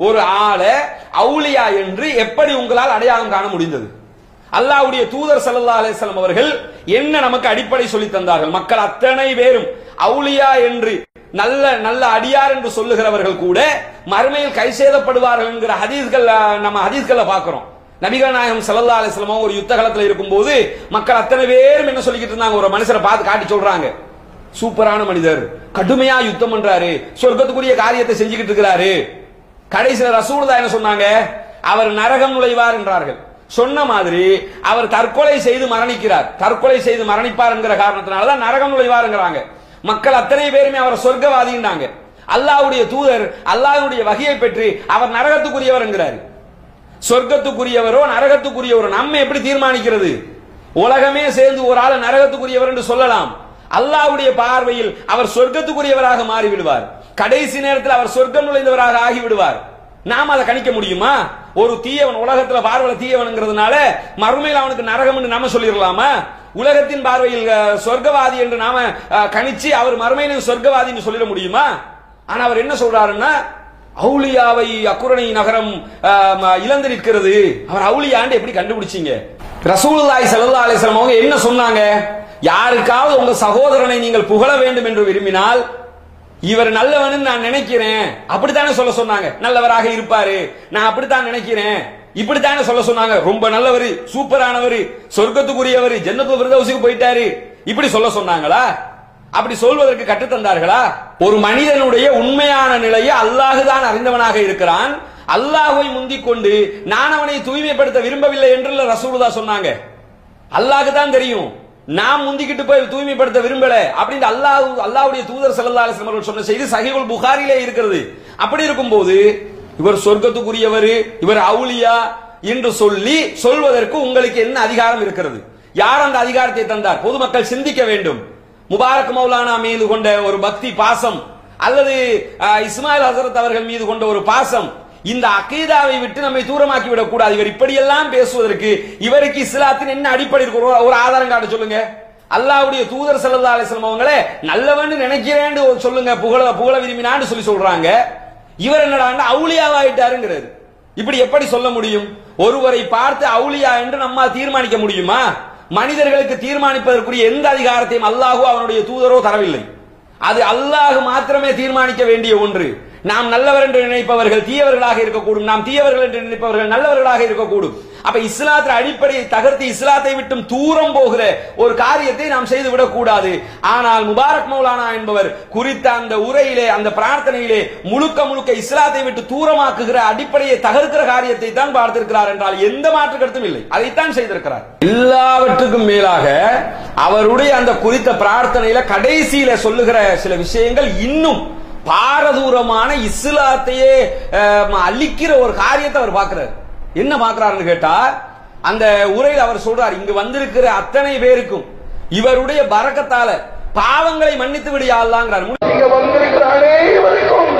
ஒரு ஆளை அவுளியா என்று எப்படி உங்களால் அடையாளம் காண முடிந்தது? அல்லாவுடைய தூதர் சல்லா அலைஹி அவர்கள் என்ன நமக்கு அடிப்படை சொல்லி தந்தார்கள்? மக்கள் அத்தனை பேரும் அவுளியா என்று நல்ல நல்ல அடியார் என்று சொல்லுகிறவர்கள் கூட மறுமையில் கை செய்தப்படுவார்கள் என்கிற ஹதீஸ்கள் நம்ம ஹதீஸ்களை பார்க்கிறோம். நபிகள் நாயகம் சல்லா அலைஹி ஒரு யுத்த காலத்துல இருக்கும்போது மக்கள் அத்தனை பேரும் என்ன சொல்லிக்கிட்டு இருந்தாங்க? ஒரு மனுஷரை பார்த்து காட்டி சொல்றாங்க. சூப்பரான மனிதர். கடுமையா யுத்தம் பண்றாரு. சொர்க்கத்துக்குரிய காரியத்தை செஞ்சுக்கிட்டு இருக்கிறாரு. கடைசியில் ரசூலுல்லாஹ் என்ன சொன்னாங்க? அவர் நரகம் நுழைவார் என்றார்கள். சொன்ன மாதிரி அவர் தற்கொலை செய்து மரணிக்கிறார். தற்கொலை செய்து மரணிப்பார் என்கிற காரணத்தினால தான் நரகம் நுழைவாருங்கிறாங்க. மக்கள் அத்தனை பேருமே அவர் சொர்க்கவாதின்றாங்க. அல்லாஹ்வுடைய தூதர் அல்லாஹ்வுடைய வகையை பெற்று அவர் நரகத்துக்குரியவர் என்கிறார் சொர்க்கத்துக்குரியவரோ நரகத்துக்குரியவரோ நம்ம எப்படி தீர்மானிக்கிறது? உலகமே சேர்ந்து ஒரு ஆள் நரகத்துக்குரியவர் என்று சொல்லலாம். அல்லாவுடைய பார்வையில் அவர் சொர்க்கத்துக்குரியவராக மாறிவிடுவார். கடைசி நேரத்தில் அவர் சொர்க்கம் நுழைந்தவராக ஆகிவிடுவார். நாம் அதை கணிக்க முடியுமா? ஒரு தீயவன் உலகத்துல பார்வையில தீயவன்ங்கிறதுனால மறுமையில் அவனுக்கு நரகம் என்று நாம சொல்லிடலாமா? உலகத்தின் பார்வையில் சொர்க்கவாதி என்று நாம கணிச்சு அவர் மறுமையிலும் சொர்க்கவாதி என்று சொல்லிட முடியுமா? ஆனா அவர் என்ன சொல்றாருன்னா அவுலியாவை அக்குரணை நகரம் இழந்து நிற்கிறது. அவர் அவுளியாண்டு எப்படி கண்டுபிடிச்சீங்க? ரசூலுல்லாஹி ஸல்லல்லாஹு அலிஸ்லாம் அவங்க என்ன சொன்னாங்க? யாருக்காவது உங்க சகோதரனை நீங்கள் புகழ வேண்டும் என்று விரும்பினால் இவர் நல்லவன் நான் நினைக்கிறேன். அப்படித்தானே சொல்ல சொன்னாங்க. நல்லவராக இருப்பாரு. நான் அப்படித்தான் நினைக்கிறேன். இப்படித்தானே சொல்ல சொன்னாங்க. ரொம்ப நல்லவர் சூப்பரானவர் சொர்க்கத்துக்குரியவர் ஜன்னத்து பிரதோசுக்கு போயிட்டாரு. இப்படி சொல்ல சொன்னாங்களா? அப்படி சொல்வதற்கு கற்றுத்தந்தார்களா ஒரு மனிதனுடைய உண்மையான நிலையை அல்லாஹுதான் அறிந்தவனாக இருக்கிறான். அல்லாஹுவை முந்திக் கொண்டு நான் அவனை தூய்மைப்படுத்த விரும்பவில்லை என்று ரசூலுதா சொன்னாங்க. அல்லாஹ்க்கு தான் தெரியும். நாம் முந்திக்கிட்டு போய் தூய்மைப்படுத்த விரும்பல. அப்படின்னு அல்லாஹ் அல்லாவுடைய தூதர் ஸல்லல்லாஹு அவர்கள் சொன்ன செய்தி சஹீஹுல் புகாரிலே இருக்கிறது. அப்படி இருக்கும்போது இவர் சொர்க்கத்துக்குரியவர் இவர் அவுலியா என்று சொல்லி சொல்வதற்கு உங்களுக்கு என்ன அதிகாரம் இருக்கிறது? யார் அந்த அதிகாரத்தை தந்தார்? பொதுமக்கள் சிந்திக்க வேண்டும். முபாரக் மௌலானா மீது கொண்ட ஒரு பக்தி பாசம் அல்லது இஸ்மாயில் ஹசரத் அவர்கள் மீது கொண்ட ஒரு பாசம் இந்த அகீதாவை விட்டு நம்மை தூரமாக்கி விடக்கூடாது. இவர் இப்படியெல்லாம் பேசுவதற்கு இவருக்கு இஸ்லாத்தின் என்ன அடிப்படை இருக்கு ஒரு- ஆதாரம் காட்ட சொல்லுங்க. அல்லாவுடைய தூதர் ஸல்லல்லாஹு அலிஸ்லாம் அவங்களே நல்லவன்னு நினைக்கிறேன்னு சொல்லுங்க புகழ புகழ விரும்பினான்னு சொல்லி சொல்றாங்க. இவர் என்னடா அவுளியாவாயிட்டாருங்கிறது இப்படி எப்படி சொல்ல முடியும்? ஒருவரை பார்த்து அவுலியா என்று நம்ம தீர்மானிக்க முடியுமா? மனிதர்களுக்கு தீர்மானிப்பதற்குரிய எந்த அதிகாரத்தையும் அல்லாஹோ அவனுடைய தூதரோ தரவில்லை. அது அல்லாஹ் மாத்திரமே தீர்மானிக்க வேண்டிய ஒன்று. நாம் நல்லவர் என்று நினைப்பவர்கள் தீயவர்களாக இருக்கக்கூடும். நாம் தீயவர்கள் என்று நினைப்பவர்கள் நல்லவர்களாக இருக்கக்கூடும். அப்ப இஸ்லாத்தின் அடிப்படையை தகர்த்து இஸ்லாத்தை விட்டும் தூரம் போகிற ஒரு காரியத்தை நாம் செய்து விடக்கூடாது. ஆனால் முபாரக் மௌலானா என்பவர் குறித்த அந்த உரையிலே அந்த பிரார்த்தனையிலே முழுக்க முழுக்க இஸ்லாத்தை விட்டு தூரமாக்குகிற அடிப்படையை தகர்க்கிற காரியத்தை தான் பார்த்திருக்கிறார் என்றால் எந்த மாற்று கருத்தும் இல்லை. அதைத்தான் செய்திருக்கிறார். எல்லாவற்றுக்கும் மேலாக அவருடைய அந்த குறித்த பிரார்த்தனையில கடைசியில சொல்லுகிற சில விஷயங்கள் இன்னும் பாரதூரமான இஸ்லாத்தையே அழிக்கிற ஒரு காரியத்தை அவர் பார்க்கிறார். என்ன பார்க்கிறாருன்னு கேட்டா அந்த உரையில் அவர் சொல்றார் இங்கு வந்திருக்கிற அத்தனை பேருக்கும் இவருடைய பரக்கத்தால பாவங்களை மன்னித்து விடியாலாங்கிறார் இங்க வந்திருக்கிற அனைவருக்கும்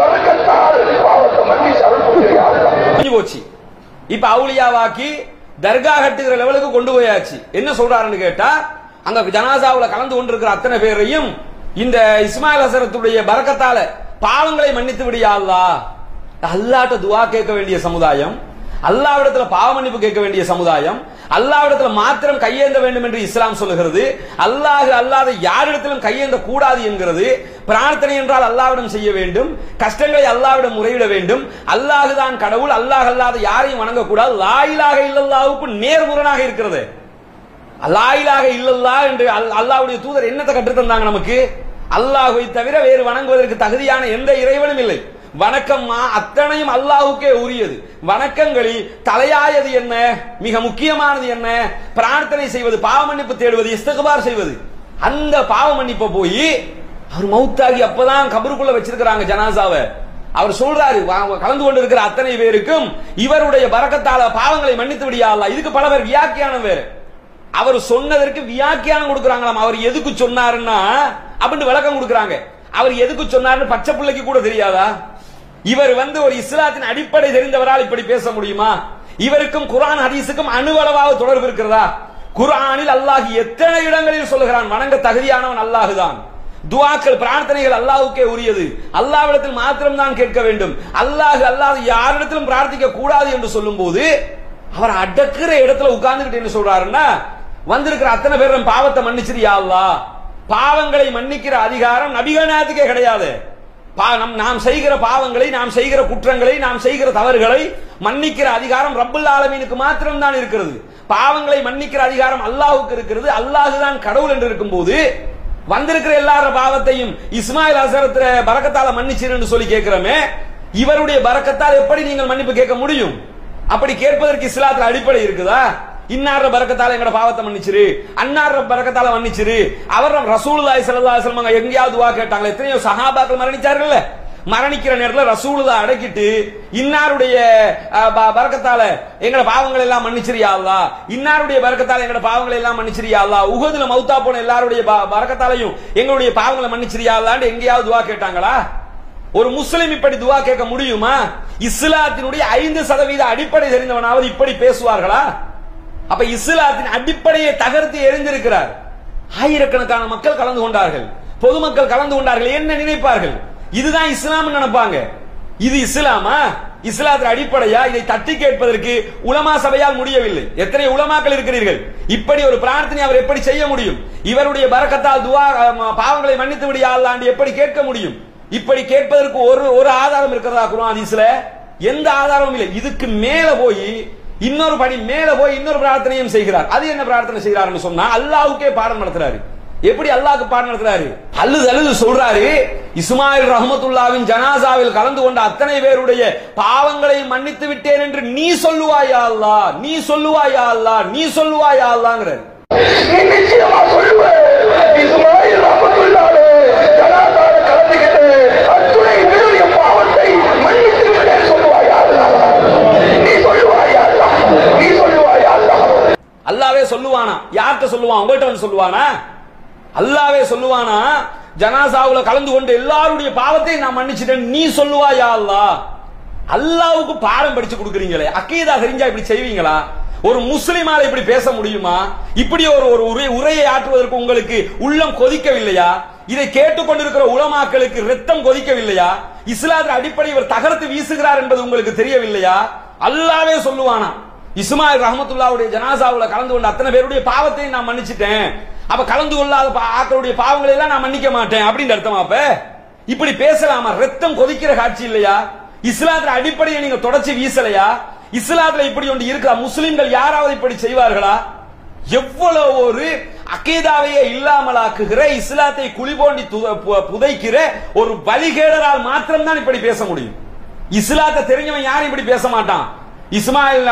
பறக்கத்தால் பாவத்தை மன்னிச்சு போச்சு. இப்ப அவுலியாவாக்கி தர்கா கட்டுகிற லெவலுக்கு கொண்டு போயாச்சு. என்ன சொல்றாருன்னு கேட்டா அங்க ஜனாசாவுல கலந்து கொண்டிருக்கிற அத்தனை பேரையும் இந்த இஸ்மாயில் அசரத்துடைய பறக்கத்தால பாவங்களை மன்னித்து விடியா அல்லாஹ் அல்லாட்ட துவா கேட்க வேண்டிய சமுதாயம் அல்லாவிடத்துல பாவ மன்னிப்பு கேட்க வேண்டிய சமுதாயம் அல்லாவிடத்துல மாத்திரம் கையேந்த வேண்டும் என்று இஸ்லாம் சொல்லுகிறது. அல்லாஹ் அல்லாத யாரிடத்திலும் கையேந்த கூடாது என்கிறது. பிரார்த்தனை என்றால் அல்லாவிடம் செய்ய வேண்டும். கஷ்டங்களை அல்லாவிடம் முறையிட வேண்டும். அல்லாஹ் தான் கடவுள். அல்லாஹ் அல்லாத யாரையும் வணங்கக்கூடாது. லாயிலாக இல்லல்லாவுக்கு நேர்முரணாக இருக்கிறது. அல்லாயிலாக இல்லல்லா என்று அல்- தூதர் என்னத்தை கற்றுத் தந்தாங்க நமக்கு? அல்லாஹுவை தவிர வேறு வணங்குவதற்கு தகுதியான எந்த இறைவனும் இல்லை. வணக்கம்மா அத்தனையும் அல்லாஹ்வுக்கே உரியது. வணக்கங்களில் தலையாயது என்ன? மிக முக்கியமானது என்ன? பிரார்த்தனை செய்வது பாவ மன்னிப்பு தேடுவது இஸ்தகுபார் செய்வது. அந்த பாவ மன்னிப்பை போய் அவர் மௌத்தாகி அப்பதான் கபருக்குள்ள வச்சிருக்கிறாங்க ஜனாசாவை. அவர் சொல்றாரு கலந்து கலந்து கொண்டிருக்கிற அத்தனை பேருக்கும் இவருடைய பறக்கத்தால பாவங்களை மன்னித்து விடியா இதுக்கு பல பேர் வியாக்கியானம் வேறு. அவர் சொன்னதற்கு வியாக்கியானம் கொடுக்கறாங்களாம். அவர் எதுக்கு சொன்னாருன்னா அப்படின்னு விளக்கம் கொடுக்கறாங்க. அவர் எதுக்கு சொன்னாருன்னு பச்சை பிள்ளைக்கு கூட தெரியாதா? இவர் வந்து ஒரு இஸ்லாத்தின் அடிப்படை தெரிந்தவரால் இப்படி பேச முடியுமா? இவருக்கும் குரான் ஹதீஸுக்கும் அணுவளவாக தொடர்பு இருக்கிறதா? குரானில் அல்லாஹ் எத்தனை இடங்களில் சொல்லுகிறான்? வணங்க தகுதியானவன் அல்லாஹுதான். துவாக்கள் பிரார்த்தனைகள் அல்லாஹுக்கே உரியது. அல்லாவிடத்தில் மாத்திரம் தான் கேட்க வேண்டும். அல்லாஹு அல்லாஹ் யாரிடத்திலும் பிரார்த்திக்க கூடாது என்று சொல்லும்போது அவர் அடக்குற இடத்துல உட்கார்ந்துகிட்டு என்ன சொல்றாருன்னா வந்திருக்கிற அத்தனை பேரும் பாவத்தை மன்னிச்சிரு யா பாவங்களை மன்னிக்கிற அதிகாரம் நபிகநாயகத்துக்கே கிடையாது. பா- நம் நாம் செய்கிற பாவங்களை நாம் செய்கிற குற்றங்களை நாம் செய்கிற தவறுகளை மன்னிக்கிற அதிகாரம் ரப்புல் ஆலமீனுக்கு மாத்திரம் தான் இருக்கிறது. பாவங்களை மன்னிக்கிற அதிகாரம் அல்லாஹுக்கு இருக்கிறது. அல்லாஹு தான் கடவுள் என்று இருக்கும்போது வந்திருக்கிற எல்லார பாவத்தையும் இஸ்மாயில் அசரத்துல பறக்கத்தால மன்னிச்சிருன்னு சொல்லி கேட்கிறோமே இவருடைய பரக்கத்தால் எப்படி நீங்கள் மன்னிப்பு கேட்க முடியும்? அப்படி கேட்பதற்கு இஸ்லாத்துல அடிப்படை இருக்குதா? இன்னார பரக்கத்தால எங்கட பாவத்தை மன்னிச்சிரு. அன்னார பரக்கத்தால மன்னிச்சிரு. அவர் ரசூலுல்லாஹி ஸல்லல்லாஹு அலைஹி வஸல்லம் எங்கேயாவது வா கேட்டாங்களே எத்தனையோ சஹாபாக்கள் மரணிச்சார்கள்ல? மரணிக்கிற நேரத்துல ரசூலுல்லா அடக்கிட்டு இன்னாருடைய ப- பரக்கத்தால எங்கட பாவங்கள் எல்லாம் மன்னிச்சிரியா அல்லாஹ். இன்னாருடைய பரக்கத்தால எங்கட பாவங்களை எல்லாம் மன்னிச்சிரியா அல்லாஹ். உஹதுல மௌத்தா போன எல்லாருடைய ப- பரக்கத்தாலையும் எங்களுடைய பாவங்களை மன்னிச்சிரியா அல்லாஹ்னு எங்கேயாவது துவா கேட்டாங்களா? ஒரு முஸ்லிம் இப்படி துவா கேட்க முடியுமா? இஸ்லாத்தினுடைய ஐந்து சதவீத அடிப்படை தெரிந்தவனாவது இப்படி பேசுவார்களா? அப்ப இஸ்லாத்தின் அடிப்படையை தகர்த்து எரிந்திருக்கிறார். ஆயிரக்கணக்கான மக்கள் கலந்து கொண்டார்கள். பொதுமக்கள் கலந்து கொண்டார்கள். என்ன நினைப்பார்கள்? இதுதான் இஸ்லாம் நினைப்பாங்க. இது இஸ்லாமா? இஸ்லாத்தின் அடிப்படையா? இதை தட்டி கேட்பதற்கு உலமா சபையால் முடியவில்லை. எத்தனை உலமாக்கள் இருக்கிறீர்கள்? இப்படி ஒரு பிரார்த்தனை அவர் எப்படி செய்ய முடியும்? இவருடைய பறக்கத்தால் துவா பாவங்களை மன்னித்து விடியா எப்படி கேட்க முடியும்? இப்படி கேட்பதற்கு ஒரு ஒரு ஆதாரம் இருக்கிறதா குரான் ஹதீஸ்ல? எந்த ஆதாரமும் இல்லை. இதுக்கு மேல போய் இன்னொரு படி மேல போய் இன்னொரு பிரார்த்தனையும் செய்கிறார். அது என்ன பிரார்த்தனை செய்கிறாருன்னு சொன்னா அல்லாவுக்கே பாடம் நடத்துறாரு. எப்படி அல்லாஹ்க்கு பாடம் நடத்துறாரு? அழுது அழுது சொல்றாரு. இஸ்மாயில் ரஹமத்துல்லாவின் ஜனாசாவில் கலந்து கொண்ட அத்தனை பேருடைய பாவங்களை மன்னித்து விட்டேன் என்று நீ சொல்லுவாயா அல்லாஹ் நீ சொல்லுவாயா அல்லாஹ் நீ சொல்லுவாயா அல்லாங்கிறாரு நீ நிச்சயமா சொல்லுவ இஸ்மாயில் ரஹமத்துல்லாஹி ஜனாதால கலந்துக்கிட்டு அத்துணை பேருடைய பாவத்தை மன்னித்து விட்டேன் சொல்லுவாயா அல்லாஹ்? நீ சொல்லுவாயா அல்லாஹ்? நீ சொல்லுவாயா அல்லாஹ்? அல்லாவே சொல்லுவானா? யார்கிட்ட சொல்லுவான்? உங்கள்கிட்ட வந்து சொல்லுவானா? அல்லாவே சொல்லுவானா? ஜனாசாவுல கலந்து கொண்டு எல்லாருடைய பாவத்தையும் நான் மன்னிச்சிட்டேன். நீ சொல்லுவாயா அல்லாஹ் அல்லாவுக்கு பாடம் படிச்சு கொடுக்குறீங்களே. அக்கீதா தெரிஞ்சா இப்படி செய்வீங்களா? ஒரு முஸ்லிமால இப்படி பேச முடியுமா? இப்படி ஒரு ஒரு உரை உரையை ஆற்றுவதற்கு உங்களுக்கு உள்ளம் கொதிக்கவில்லையா? இதை கேட்டுக்கொண்டிருக்கிற உலமாக்களுக்கு ரத்தம் கொதிக்கவில்லையா? இஸ்லாத்தின் அடிப்படை இவர் தகர்த்து வீசுகிறார் என்பது உங்களுக்கு தெரியவில்லையா? அல்லாவே சொல்லுவானா? இஸ்மாயில் ரஹமத்துல்லாவுடைய ஜனாசாவுல கலந்து கொண்ட அத்தனை பேருடைய பாவத்தையும் நான் மன்னிச்சிட்டேன். அப்ப கலந்து கொள்ளாத பா- ஆக்களுடைய பாவங்களை எல்லாம் நான் மன்னிக்க மாட்டேன் அப்படின்னு அர்த்தமா அப்ப? இப்படி பேசலாமா? ரத்தம் கொதிக்கிற காட்சி இல்லையா? இஸ்லாத்துல அடிப்படையை நீங்க தொடச்சி வீசலையா? இஸ்லாத்துல இப்படி ஒன்று இருக்கா? முஸ்லிம்கள் யாராவது இப்படி செய்வார்களா? எவ்வளவு ஒரு அகீதாவையே இல்லாமலாக்குகிற இஸ்லாத்தை குளிபோண்டி பு- புதைக்கிற ஒரு வழிகேடரால் மாத்திரம்தான் இப்படி பேச முடியும். இஸ்லாத்தை தெரிஞ்சவன் யாரும் இப்படி பேச மாட்டான். இஸ்மாயில்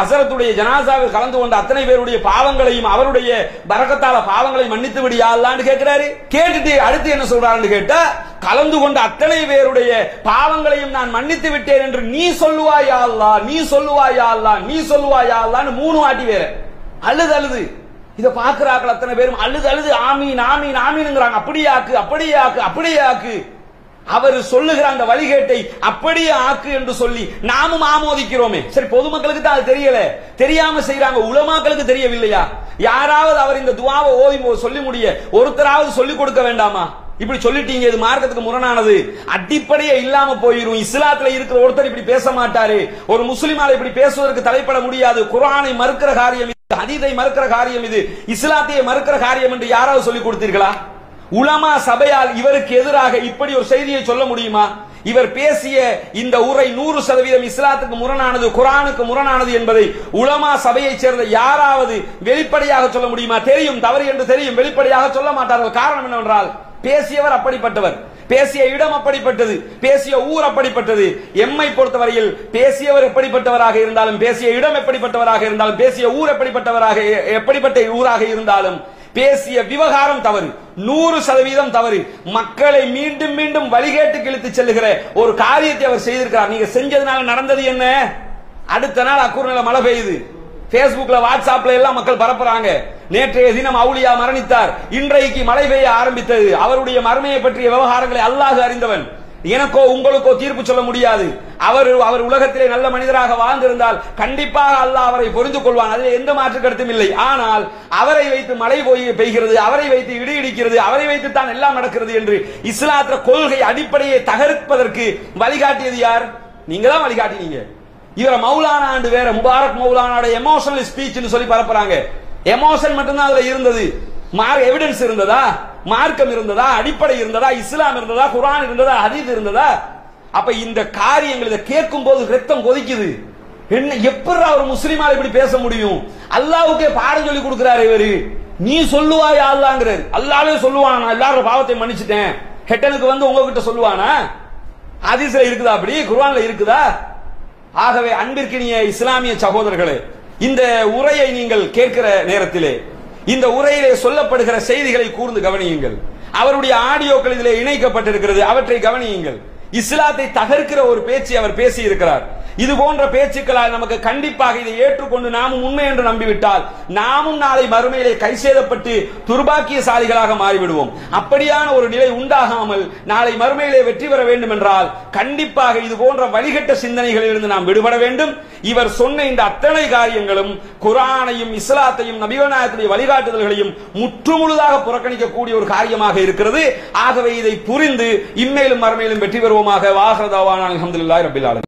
அசரத்துடைய ஜனாசாவில் கலந்து கொண்ட அத்தனை பேருடைய பாவங்களையும் அவருடைய பரக்கத்தால பாவங்களை மன்னித்து விடியாள்லான்னு கேட்கிறாரு. கேட்டுட்டு அடுத்து என்ன சொல்றாருன்னு கேட்டா கலந்து கொண்ட அத்தனை பேருடைய பாவங்களையும் நான் மன்னித்து விட்டேன் என்று நீ சொல்லுவாயா அல்லா நீ சொல்லுவாயா அல்லா நீ சொல்லுவாயா அல்லான்னு மூணு வாட்டி வேற. அழுது அழுது. இதை பாக்குறாக்கள் அத்தனை பேரும் அழுது அழுது. ஆமீன் ஆமீன் ஆமீனுங்கிறாங்க. அப்படியாக்கு அப்படியாக்கு அப்படியாக்கு ஆக்கு. அவர் சொல்லுகிற அந்த வழிகேட்டை அப்படியே ஆக்கு என்று சொல்லி நாமும் ஆமோதிக்கிறோமே. சரி பொதுமக்களுக்கு தான் அது தெரியல. தெரியாம செய்யறாங்க உலமாக்களுக்கு தெரியவில்லையா? யாராவது அவர் இந்த துவாவை ஓதி சொல்லி முடிய ஒருத்தராவது சொல்லிக் கொடுக்க வேண்டாமா? இப்படி சொல்லிட்டீங்க இது மார்க்கத்துக்கு முரணானது. அடிப்படையே இல்லாம போயிரும். இஸ்லாத்துல இருக்கிற ஒருத்தர் இப்படி பேச மாட்டாரு. ஒரு முஸ்லிமால இப்படி பேசுவதற்கு தலைப்பட முடியாது. குரானை மறுக்கிற காரியம் இது ஹதீதை மறுக்கிற காரியம் இது இஸ்லாத்தையே மறுக்கிற காரியம் என்று யாராவது சொல்லி கொடுத்தீர்களா? உலமா சபையால் இவருக்கு எதிராக இப்படி ஒரு செய்தியை சொல்ல முடியுமா? இவர் பேசிய இந்த உரை நூறு சதவீதம் இஸ்லாத்துக்கு முரணானது குரானுக்கு முரணானது என்பதை உலமா சபையைச் சேர்ந்த யாராவது வெளிப்படையாக சொல்ல முடியுமா? தெரியும் தவறு என்று தெரியும் வெளிப்படையாக சொல்ல மாட்டார்கள். காரணம் என்னவென்றால் பேசியவர் அப்படிப்பட்டவர். பேசிய இடம் அப்படிப்பட்டது பேசிய ஊர் அப்படிப்பட்டது. எம்மை பொறுத்தவரையில் பேசியவர் எப்படிப்பட்டவராக இருந்தாலும் பேசிய இடம் எப்படிப்பட்டவராக இருந்தாலும் பேசிய ஊர் எப்படிப்பட்டவராக எப்படிப்பட்ட ஊராக இருந்தாலும் பேசிய விவகாரம் தவறு. நூறு சதவீதம் தவறு. மக்களை மீண்டும் மீண்டும் வழிகேட்டு கிழித்து செல்லுகிற ஒரு காரியத்தை அவர் செய்திருக்கிறார். நீங்க செஞ்சதுனால நடந்தது என்ன? அடுத்த நாள் அக்கூர்நில மழை பெய்யுது. பேஸ்புக்ல வாட்ஸ்அப்ல எல்லாம் மக்கள் பரப்புறாங்க. நேற்றைய தினம் அவுளியா மரணித்தார். இன்றைக்கு மழை பெய்ய ஆரம்பித்தது. அவருடைய மருமையை பற்றிய விவகாரங்களை அல்லாஹ் அறிந்தவன். எனக்கோ உங்களுக்கோ தீர்ப்பு சொல்ல முடியாது. அவர் அவர் உலகத்திலே நல்ல மனிதராக வாழ்ந்திருந்தால் கண்டிப்பாக அல்லாஹ் அவரை புரிந்து கொள்வான். அதில் எந்த மாற்று கருத்தும் இல்லை. ஆனால் அவரை வைத்து மழை போய் பெய்கிறது அவரை வைத்து இடி இடிக்கிறது அவரை வைத்து தான் எல்லாம் நடக்கிறது என்று இஸ்லாத்திர கொள்கை அடிப்படையை தகர்ப்பதற்கு வழிகாட்டியது யார்? நீங்க தான் வழிகாட்டினீங்க. இவரை மௌலானா ஆண்டு வேற முபாரக் மௌலானாட எமோஷனல் ஸ்பீச்னு சொல்லி பரப்புறாங்க. எமோஷன் மட்டும்தான் அதுல இருந்தது. எவிடன்ஸ் இருந்ததா? மார்க்கம் இருந்ததா? அடிப்படை இருந்ததா? இஸ்லாம் இருந்ததா? குர்ஆன் இருந்ததா? ஹதீத் இருந்ததா? அப்ப இந்த காரியங்கள் இதை கேட்கும் போது ரத்தம் கொதிக்குது. என்ன எப்படி ஒரு முஸ்லிமால இப்படி பேச முடியும்? அல்லாவுக்கே பாடம் சொல்லி கொடுக்கிறாரு இவரு. நீ சொல்லுவாயா அல்லாங்கிறாரு. அல்லாவே சொல்லுவானா. நான் எல்லாரும் பாவத்தை மன்னிச்சிட்டேன். ஹெட்டனுக்கு வந்து உங்ககிட்ட சொல்லுவானா? ஹதீஸ்ல இருக்குதா அப்படி? குர்வான்ல இருக்குதா? ஆகவே அன்பிற்கினிய இஸ்லாமிய சகோதரர்களே இந்த உரையை நீங்கள் கேட்கிற நேரத்திலே இந்த உரையிலே சொல்லப்படுகிற செய்திகளை கூர்ந்து கவனியுங்கள். அவருடைய ஆடியோக்கள் இதிலே இணைக்கப்பட்டிருக்கிறது. அவற்றை கவனியுங்கள். இஸ்லாத்தை தகர்க்கிற ஒரு பேச்சு அவர் பேசி இருக்கிறார் இது போன்ற பேச்சுக்களால் நமக்கு கண்டிப்பாக இதை ஏற்றுக்கொண்டு நாமும் உண்மை என்று நம்பிவிட்டால் நாமும் நாளை மறுமையிலே கை சேதப்பட்டு துர்பாக்கியசாலிகளாக மாறிவிடுவோம். அப்படியான ஒரு நிலை உண்டாகாமல் நாளை மறுமையிலே வெற்றி பெற வேண்டும் என்றால் கண்டிப்பாக இது போன்ற வழிகட்ட சிந்தனைகளில் இருந்து நாம் விடுபட வேண்டும். இவர் சொன்ன இந்த அத்தனை காரியங்களும் குரானையும் இஸ்லாத்தையும் நபிகநாயகத்துடைய வழிகாட்டுதல்களையும் முற்றுமுழுதாக புறக்கணிக்கக்கூடிய ஒரு காரியமாக இருக்கிறது. ஆகவே இதை புரிந்து இம்மேலும் மறுமையிலும் வெற்றி பெறுவோமாக. வாகரதாவான அலமதுல்லா ரபில்